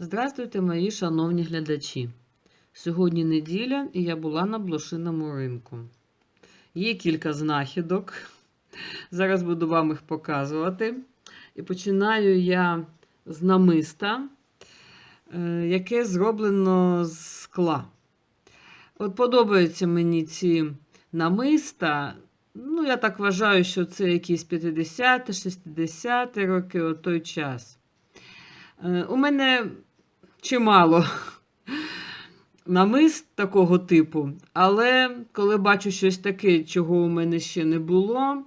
Здравствуйте, мої шановні глядачі. Сьогодні неділя і я була на блошиному ринку. Є кілька знахідок. Зараз буду вам їх показувати. І починаю я з намиста, е, яке зроблено з скла. От подобаються мені ці намиста. Ну, я так вважаю, що це якісь 50-60 роки, от той час. Е, У мене чимало намист такого типу, але коли бачу щось таке, чого у мене ще не було,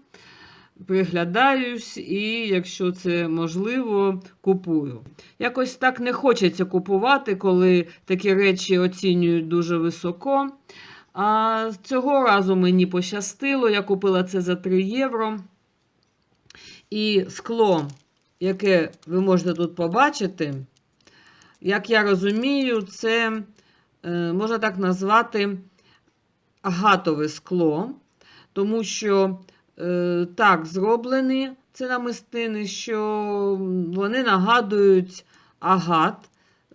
приглядаюсь і, якщо це можливо, купую. Якось так не хочеться купувати, коли такі речі оцінюють дуже високо. А цього разу мені пощастило, я купила це за 3 євро. І скло, яке ви можете тут побачити, як я розумію, це е, можна так назвати агатове скло, тому що е, так зроблені ці намистини, що вони нагадують агат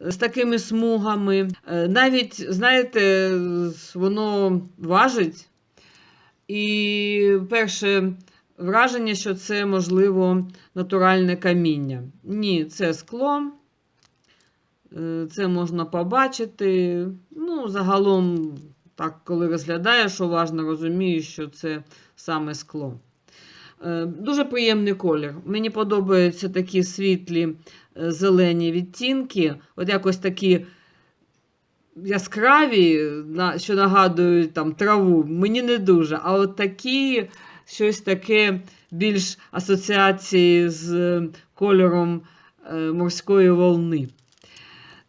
з такими смугами. Е, Навіть, знаєте, воно важить. І перше враження, що це, можливо, натуральне каміння. Ні, це скло. Е, Це можна побачити. Ну, загалом, так, коли розглядаєш, уважно розумієш, що це саме скло. Е, Дуже приємний колір. Мені подобаються такі світлі е, зелені відтінки, от якось такі яскраві, що нагадують там, траву. Мені не дуже. А от такі щось таке більш асоціації з кольором морської волни.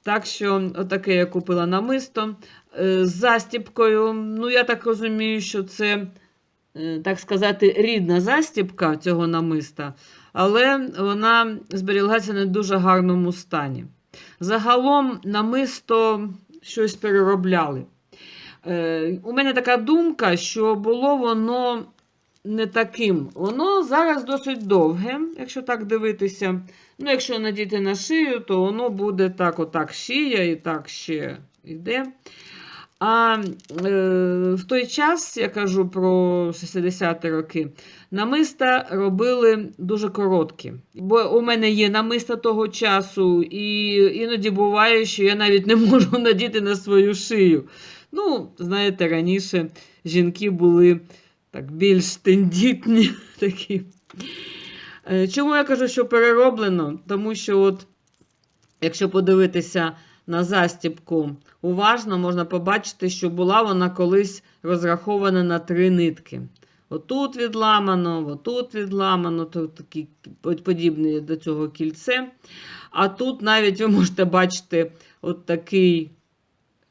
Так що, отаке я купила намисто Е, з застіпкою. Ну, я так розумію, що це, е, так сказати, рідна застіпка цього намиста, але вона зберіглася не в дуже гарному стані. Загалом намисто щось переробляли. Е, У мене така думка, що було воно не таким. Воно зараз досить довге, якщо так дивитися. Ну, якщо надіти на шию, то воно буде так, отак шия і так ще йде. А е, в той час, я кажу про 60-ті роки, намиста робили дуже короткі. Бо у мене є намиста того часу, і іноді буває, що я навіть не можу надіти на свою шию. Ну, знаєте, раніше жінки були так більш тендітні такі. Е, Чому я кажу, що перероблено? Тому що, от, якщо подивитися на застібку уважно, можна побачити, що була вона колись розрахована на три нитки. Отут відламано, отут відламано, тут такі подібне до цього кільце. А тут навіть ви можете бачити от такий,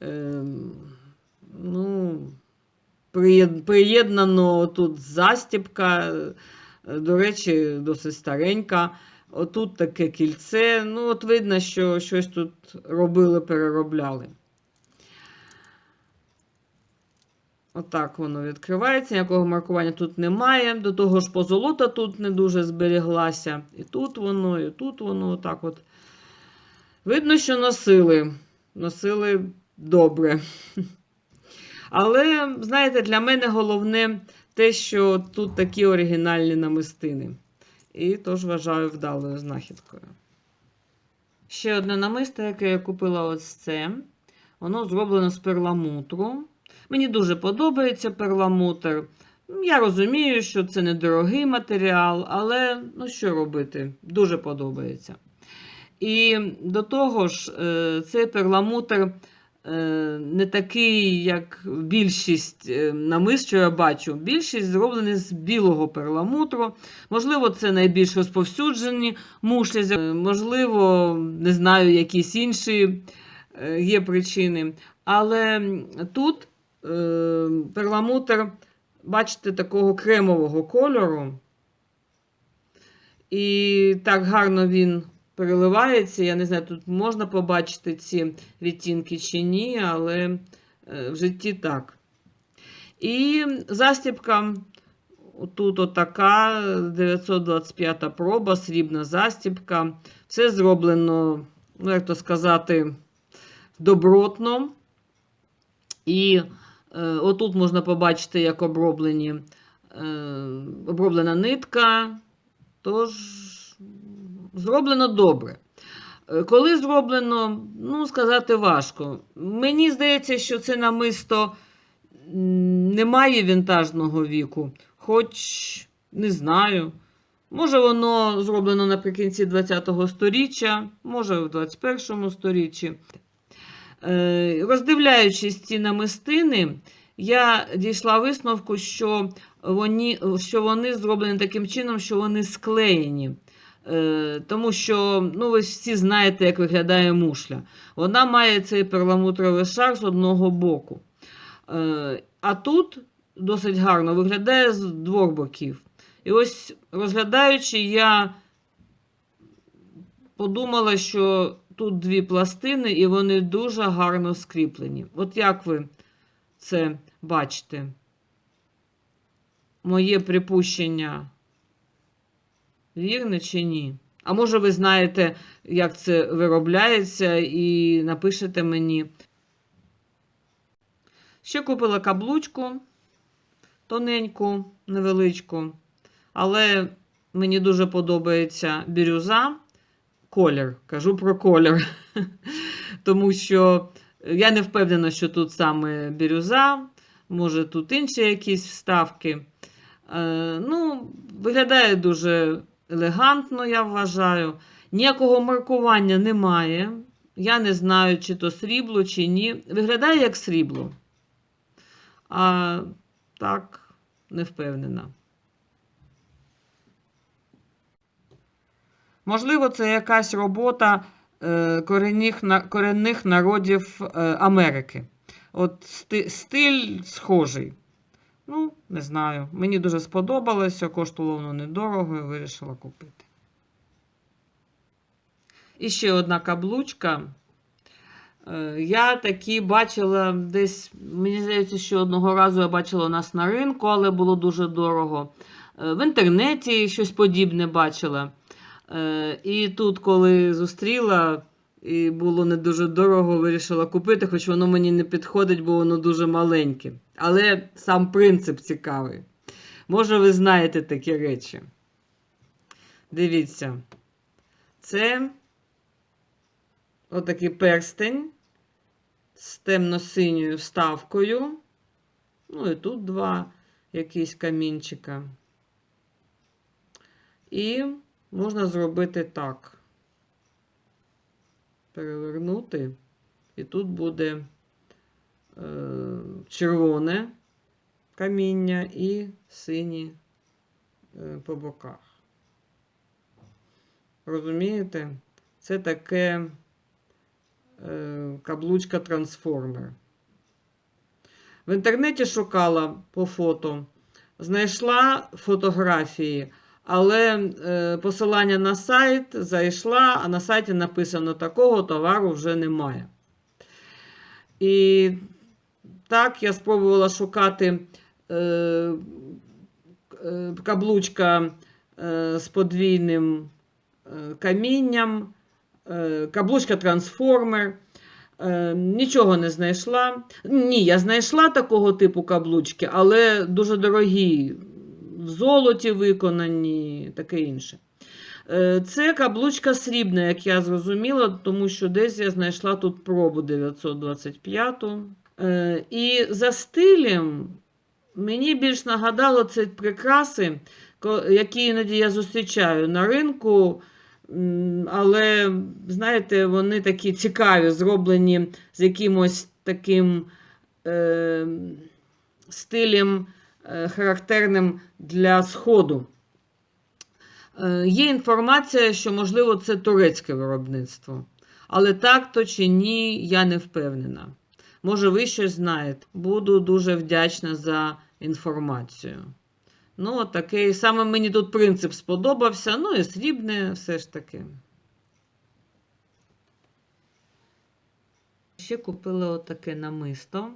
е, ну, приєднано тут застібка. Е, До речі, досить старенька. Отут таке кільце. Ну, от видно, що щось тут робили, переробляли. Отак воно відкривається, ніякого маркування тут немає. До того ж, позолота тут не дуже зберіглася. І тут воно, і тут воно. Отак от. Видно, що носили. Носили добре. Але, знаєте, для мене головне те, що тут такі оригінальні намистини. І тож вважаю вдалою знахідкою. Ще одне намисто, яке я купила ось це. Воно зроблено з перламутру. Мені дуже подобається перламутр. Я розумію, що це недорогий матеріал, але ну що робити, дуже подобається. І до того ж, е, цей перламутр не такий, як більшість е, намист, що я бачу. Більшість зроблені з білого перламутру. Можливо, це найбільш розповсюджені мушлі, можливо, не знаю, якісь інші е, є причини. Але тут е, перламутр, бачите, такого кремового кольору. І так гарно він переливається. Я не знаю, тут можна побачити ці відтінки чи ні, але е, в житті так. І застібка тут отака 925 проба, срібна застібка. Все зроблено ну, як то сказати, добротно. І е, отут можна побачити, як оброблені, е, оброблена нитка. Тож, зроблено добре. Е, Коли зроблено, ну, сказати важко. Мені здається, що це намисто не має вінтажного віку, хоч не знаю. Може, воно зроблено наприкінці ХХ століття, може, в 21 сторіччі. Е, Роздивляючись ці намистини, я дійшла висновку, що вони, що вони зроблені таким чином, що вони склеєні. Е, Тому що ну, ви всі знаєте, як виглядає мушля. Вона має цей перламутровий шар з одного боку. Е, А тут досить гарно виглядає з двох боків. І ось розглядаючи, я подумала, що тут дві пластини, і вони дуже гарно скріплені. От як ви це бачите? Моє припущення вірне чи ні? А може, ви знаєте, як це виробляється, і напишете мені. Ще купила каблучку тоненьку, невеличку, але мені дуже подобається бірюза. Колір, кажу про колір. Тому що я не впевнена, що тут саме бірюза, може тут інші якісь вставки. Е, ну, виглядає дуже елегантно, я вважаю. Ніякого маркування немає. Я не знаю, чи то срібло, чи ні. Виглядає як срібло. А так, не впевнена. Можливо, це якась робота е, корінних, корінних народів е, Америки. От сти- стиль схожий. Ну, не знаю. Мені дуже сподобалося, коштувало воно недорого і вирішила купити. І ще одна каблучка. Е, Я такі бачила десь, мені здається, що одного разу я бачила у нас на ринку, але було дуже дорого. Е, В інтернеті щось подібне бачила. Е, І тут, коли зустріла, і було не дуже дорого, вирішила купити, хоч воно мені не підходить, бо воно дуже маленьке. Але сам принцип цікавий. Може, ви знаєте такі речі. Дивіться, це отакий перстень з темно-синьою вставкою. Ну і тут два якісь камінчика. І можна зробити так. Перевернути. І тут буде червоне каміння і сині е, по боках. Розумієте? Це таке е, каблучка трансформер. В інтернеті шукала по фото, знайшла фотографії, але е, посилання на сайт зайшла, а на сайті написано, такого товару вже немає. І так, я спробувала шукати е, е, каблучка е, з подвійним е, камінням, е, каблучка трансформер. Е, Нічого не знайшла. Ні, я знайшла такого типу каблучки, але дуже дорогі, в золоті виконані, таке інше. Е, Це каблучка срібна, як я зрозуміла, тому що десь я знайшла тут пробу 925. Е, І за стилем мені більш нагадало це прикраси, які іноді я зустрічаю на ринку. Але, знаєте, вони такі цікаві, зроблені з якимось таким е, стилем е, характерним для Сходу. Е, Є інформація, що, можливо, це турецьке виробництво. Але так то чи ні, я не впевнена. Може, ви щось знаєте. Буду дуже вдячна за інформацію. Ну, такий. Саме мені тут принцип сподобався. Ну і срібне все ж таки. Ще купила отаке намисто.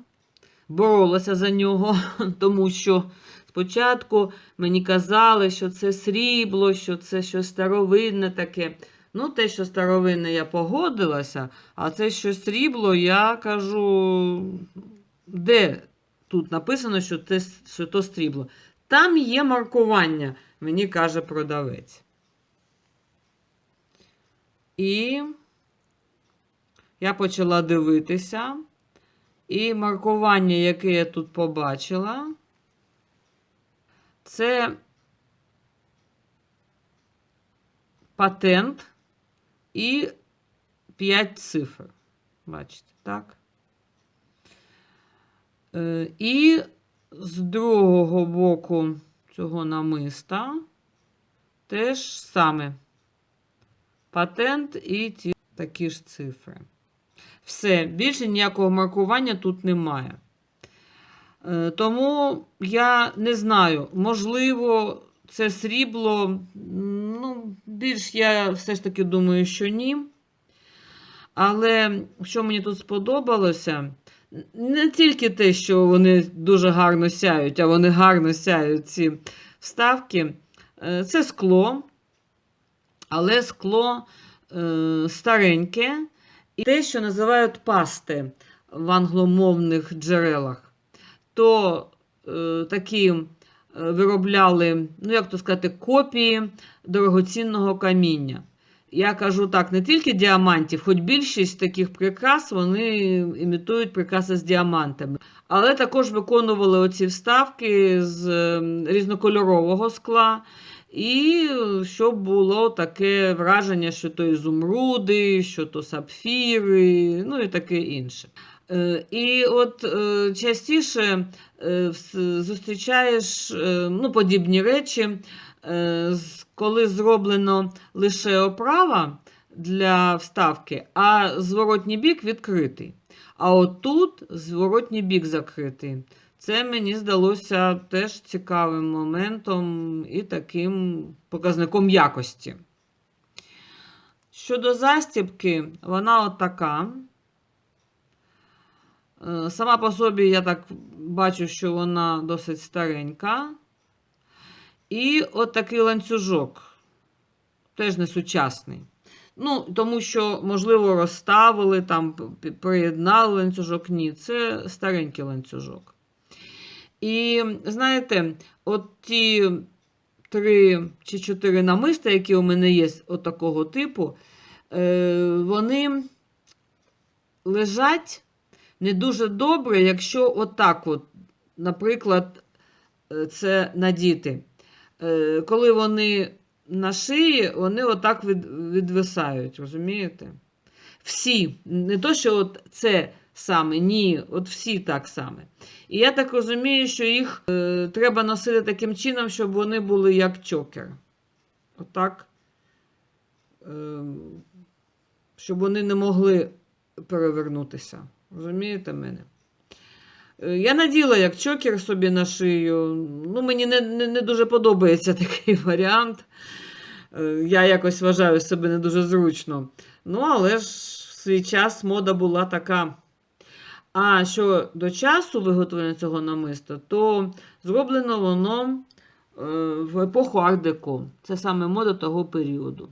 Боролася за нього, тому що спочатку мені казали, що це срібло, що це щось старовинне таке. Ну, те, що старовинне, я погодилася, а це що срібло, я кажу, де тут написано, що, те, що то срібло. Там є маркування, мені каже продавець. І я почала дивитися. І маркування, яке я тут побачила, це патент і 5 цифр. Бачите, так? Е, І з другого боку цього намиста теж саме патент і ті такі ж цифри. Все, більше ніякого маркування тут немає. Е, Тому я не знаю, можливо, це срібло, ну, більш я все ж таки думаю, що ні. Але що мені тут сподобалося, не тільки те, що вони дуже гарно сяють, а вони гарно сяють ці вставки, е, це скло, але скло е, стареньке. І те, що називають пасти в англомовних джерелах, то е, такі виробляли, ну як то сказати, копії дорогоцінного каміння. Я кажу так, не тільки діамантів, хоч більшість таких прикрас вони імітують прикраси з діамантами. Але також виконували оці вставки з е, різнокольорового скла. І щоб було таке враження, що то ізумруди, що то сапфіри, ну і таке інше. Е, І от е, частіше е, зустрічаєш ну, подібні речі, коли зроблено лише оправа для вставки, а зворотній бік відкритий. А от тут зворотній бік закритий. Це мені здалося теж цікавим моментом і таким показником якості. Щодо застібки, вона от така. Е, Сама по собі я так бачу, що вона досить старенька. І от такий ланцюжок, теж не сучасний. Ну, тому що, можливо, розставили, там, приєднали ланцюжок. Ні, це старенький ланцюжок. І знаєте, от ті три чи чотири намиста, які у мене є от такого типу, е, вони лежать не дуже добре, якщо отак, от, наприклад, е, це надіти. Е, Коли вони на шиї, вони отак від, відвисають, розумієте? Всі. Не то, що от це саме, ні, от всі так саме. І я так розумію, що їх е, треба носити таким чином, щоб вони були як чокер. Отак. Е, щоб вони не могли перевернутися. Розумієте мене? Е, Я наділа як чокер собі на шию. Ну, мені не, не, не дуже подобається такий варіант. Е, Я якось вважаю себе не дуже зручно. Ну, але ж в свій час мода була така. А що до часу виготовлення цього намиста, то зроблено воно е, в епоху ар-деко. Це саме мода того періоду.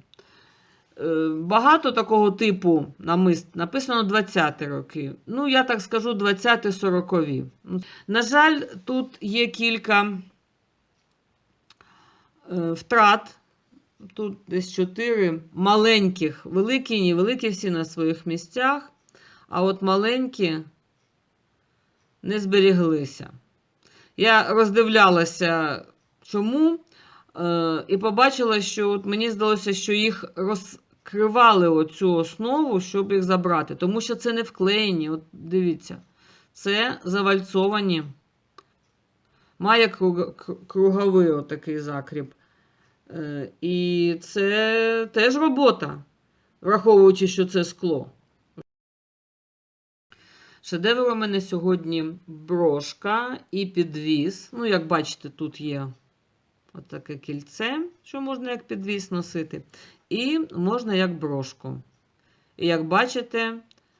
Е, Багато такого типу намист написано 20-ті роки. Ну, я так скажу, 20-40-ві. На жаль, тут є кілька е, втрат. Тут десь 4 маленьких, великі, ні, великі всі на своїх місцях, а от маленькі не зберіглися. Я роздивлялася, чому, е, і побачила, що от мені здалося, що їх розкривали оцю основу, щоб їх забрати. Тому що це не вклеєні. От дивіться, це завальцовані. Має круг- круговий отакий закріп. Е, І це теж робота, враховуючи, що це скло. Шедевр у мене сьогодні брошка і підвіс. Ну, як бачите, тут є отаке кільце, що можна як підвіс носити. І можна як брошку. І як бачите,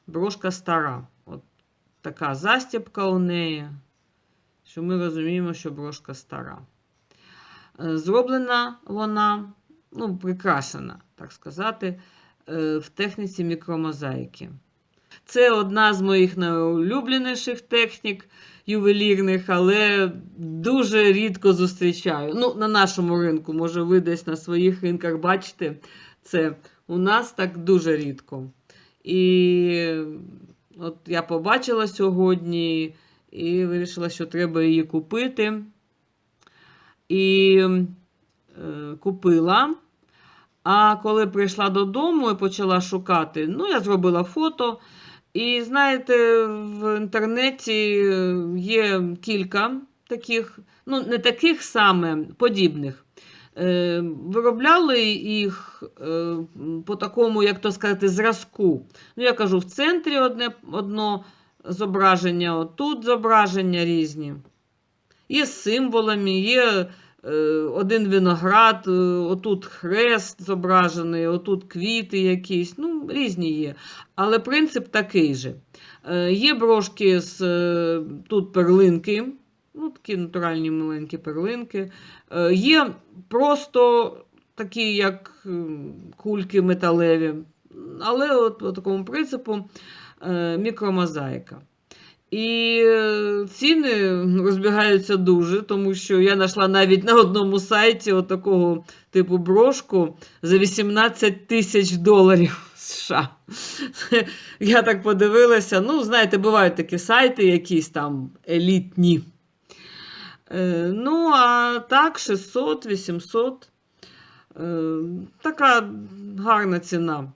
брошка стара. От така застібка у неї, що ми розуміємо, що брошка стара. Е, Зроблена вона ну, прикрашена, так сказати, е, в техніці мікромозаїки. Це одна з моїх найулюбленіших технік ювелірних, але дуже рідко зустрічаю. Ну, на нашому ринку, може, ви десь на своїх ринках бачите це. У нас так дуже рідко. І от я побачила сьогодні і вирішила, що треба її купити. І е, купила. А коли прийшла додому і почала шукати, ну, я зробила фото. І знаєте, в інтернеті е, є кілька таких, ну, не таких саме подібних. Е, Виробляли їх е, по такому, як то сказати, зразку. Ну, я кажу, в центрі одне, одно зображення, отут зображення різні. Є з символами, є е, один виноград, е, отут хрест зображений, отут квіти якісь, ну, різні є. Але принцип такий же. Е, є брошки з е, тут перлинки, ну, такі натуральні маленькі перлинки. Е, є просто такі, як кульки металеві, але от по такому принципу е, мікромозаїка. І е, ціни розбігаються дуже, тому що я знайшла навіть на одному сайті отакого типу брошку за 18 тисяч доларів США. Я так подивилася. Ну, знаєте, бувають такі сайти, якісь там елітні. Е, Ну, а так, 600-800. Е, Така гарна ціна.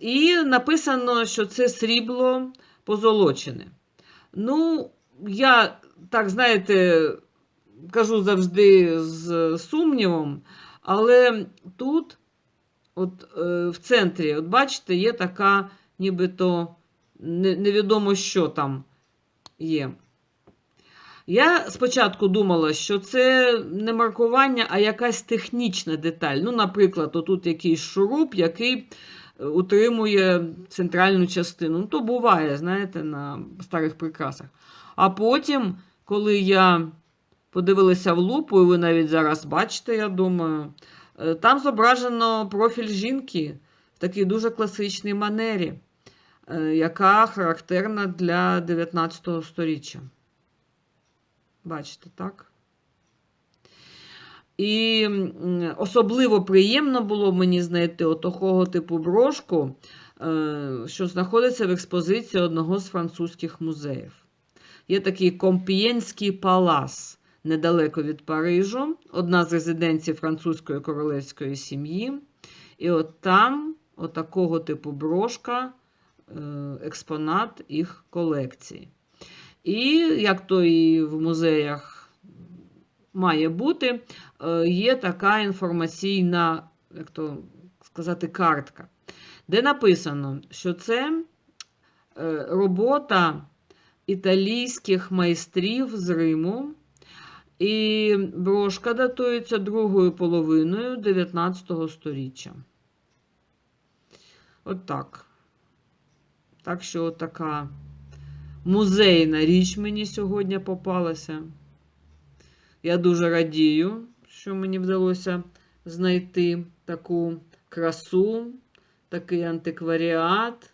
І написано, що це срібло позолочене. Ну, я, так, знаєте, кажу завжди з сумнівом, але тут, от е, в центрі, от бачите, є така, нібито не- невідомо, що там є. Я спочатку думала, що це не маркування, а якась технічна деталь. Ну, наприклад, отут якийсь шуруп, який утримує центральну частину. Ну, то буває, знаєте, на старих прикрасах. А потім, коли я подивилася в лупу, і ви навіть зараз бачите, я думаю, е, там зображено профіль жінки в такій дуже класичній манері, е, яка характерна для 19 століття. Бачите, так? І особливо приємно було мені знайти отакого типу брошку, е, що знаходиться в експозиції одного з французьких музеїв. Є такий Комп'єнський палас недалеко від Парижу, одна з резиденцій французької королевської сім'ї. І от там отакого типу брошка, е, експонат їх колекції. І як то і в музеях має бути, е, є така інформаційна, як то сказати, картка, де написано, що це е, робота італійських майстрів з Риму, і брошка датується другою половиною 19 століття. От так. Так що така музейна річ мені сьогодні попалася. Я дуже радію, що мені вдалося знайти таку красу, такий антикваріат.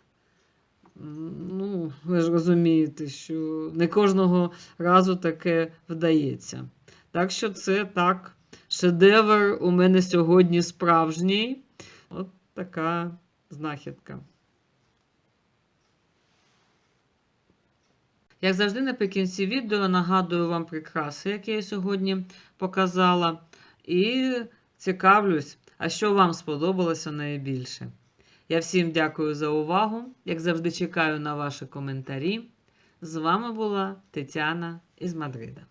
Ну, ви ж розумієте, що не кожного разу таке вдається. Так що це так, шедевр у мене сьогодні справжній. От така знахідка. Як завжди, наприкінці відео нагадую вам прикраси, які я сьогодні показала. І цікавлюсь, а що вам сподобалося найбільше. Я всім дякую за увагу. Як завжди, чекаю на ваші коментарі. З вами була Тетяна із Мадрида.